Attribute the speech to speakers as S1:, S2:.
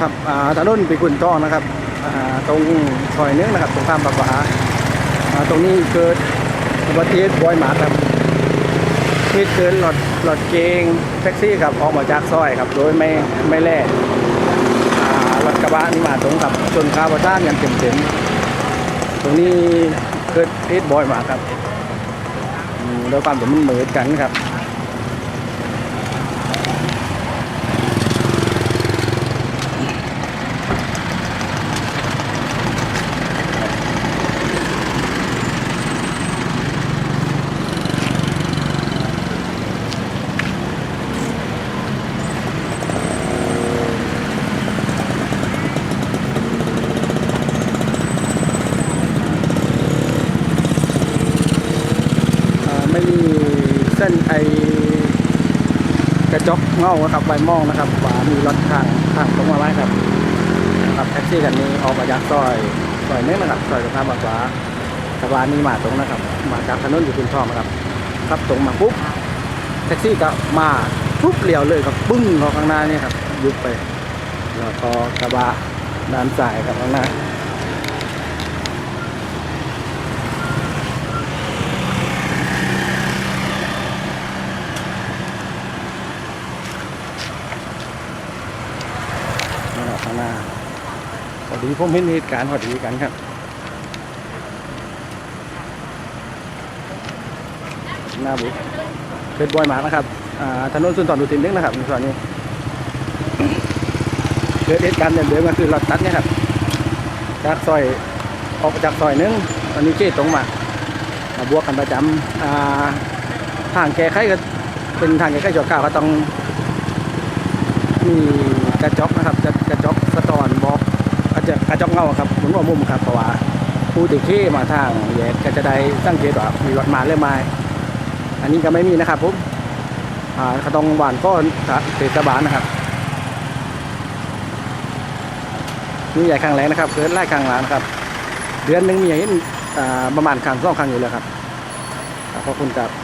S1: ครับอ่าถนนปีกุนทองนะครับอ่าตรงซอยหนึงนะครับ ตรงข้ามปะปาอ่าตรงนี้เกิดอุบัติเหตุบ่อยมากครับเหตุเกิดรถรถเกงแท็กซี่ครับออกมาจากซอยครับ โดยไม่ไม่แล่อารถกระบะนี่มาตรงกับชนคาบอนด้านอย่างเต็มๆตรงนี้เกิดเหตุบ่อยมากครับโดยความที่มันเหมือนกันครับ อ่าไม่มีเส้น ไอกระจกเงาครับใบมองนะครับว่ามีรถทางทางตรงมาไว้ครับนะครับแท็กซี่กันนี้ออกมาจากซอยซอยนี้นะครับซอยสะพานบางขวาสะพานนี้มาตรงนะครับ มาจากถนนอยู่คุณทองนะครับครับตรงมาปุ๊บแท็กซี่ก็มาปุ๊บเลี้ยวเลยครับปึ้งเข้าข้างหน้านี่ครับยุบไปแล้วก็กระบะด้านซ้ายครับข้างหน้า นั่นแหละข้านาพอดีผมเห็นเหตุการณ์พอดีกันครับหน้าบุกเกิดบ่อยมากนะครับอ่าถนนสุนทรดูทินนึงนะครับในส่วนนี้เกิดเหตุการณ์เดิมๆก็คือรถตัดเนี่ยครับ จากซอยออกจากซอยนึงตอนนี้เจ๊ตรงมามาบวกกันประจำอ่าทางแก้ไขก็เป็นทางแก้ไขจอดก้าวก็ต้องมีกระจกนะครับกระกระจะ จจะกระจกเงาครับหมุนหัวมุมครับเพราะว่าผู้ติดขี้มาทางแยกก็จะได้สังเกตว่ามีรถมาเรื่อยมาอันนี้ก็ไม่มีนะครับผมอ่าก็ต้องหวานก้อนเทศบาลนะครับนี่ใหญ่ครั้งแรกนะครับเกิดไล่ครั้งหลังนะครับ เดือนหนึ่งมีอย่างนี้อ่าประมาณครั้งสองครั้งอยู่แล้วครับขอบคุณครับ